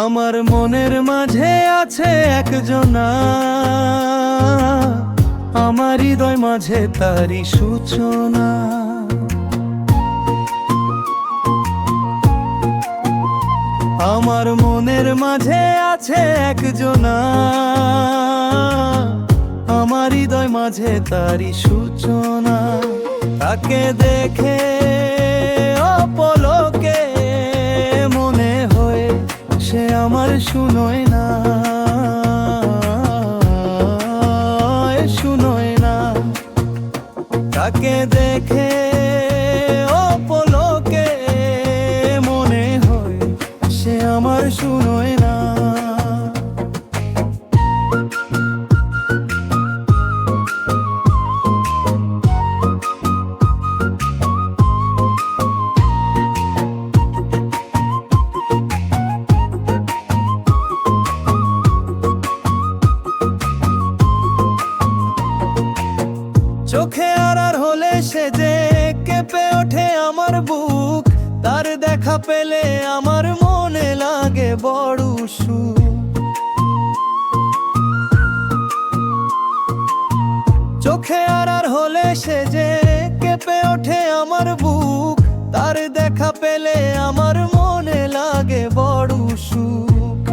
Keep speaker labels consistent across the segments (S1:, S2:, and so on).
S1: আমার মনের মাঝে আছে একজনা। আমার হৃদয় মাঝে তারি সূচনা। আমার মনের মাঝে আছে একজনা। আমার হৃদয় মাঝে তারি সূচনা। তাকে দেখে শুনোয় না শুনোয় না। তাকে দেখে অপলকে মনে হয় সে আমার শুনোয় চোখে আড়ার হলে সে যে কেঁপে ওঠে আমার বুক, তার দেখা পেলে আমার মনে লাগে বড় সুখ। চোখে আড়ার হলে সে যে কেঁপে ওঠে আমার বুক, তার দেখা পেলে আমার মনে লাগে বড় সুখ।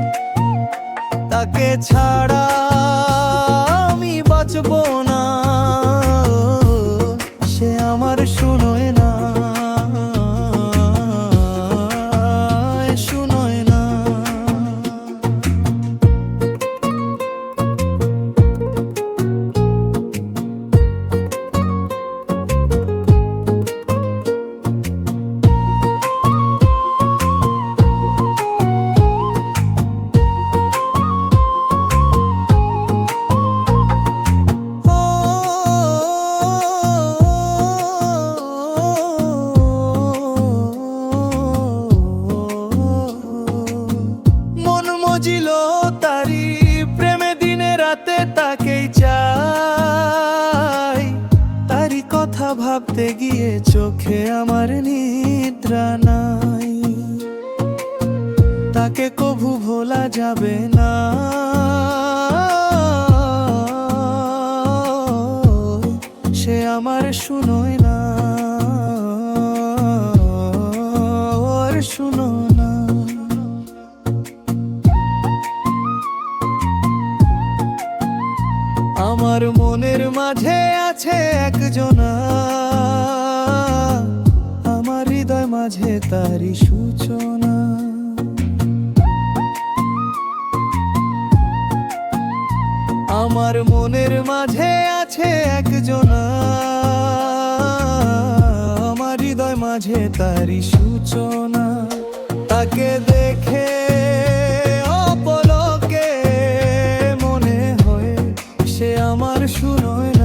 S1: তাকে ছাড়া আমি বাঁচব না। আমার চোখে আমার নিদ্রা নাই। তাকে কভু ভোলা যাবে না। সে আমার শুনোয় না। শুনো না। আমার মনের মাঝে আছে একজনা। হৃদয় মাঝে তারই সূচনা। আমার মনের মাঝে আছে একজনা। আমার হৃদয় মাঝে তারি সূচনা। তাকে দেখে অপলকে মনে হয় সে আমার শুনোয়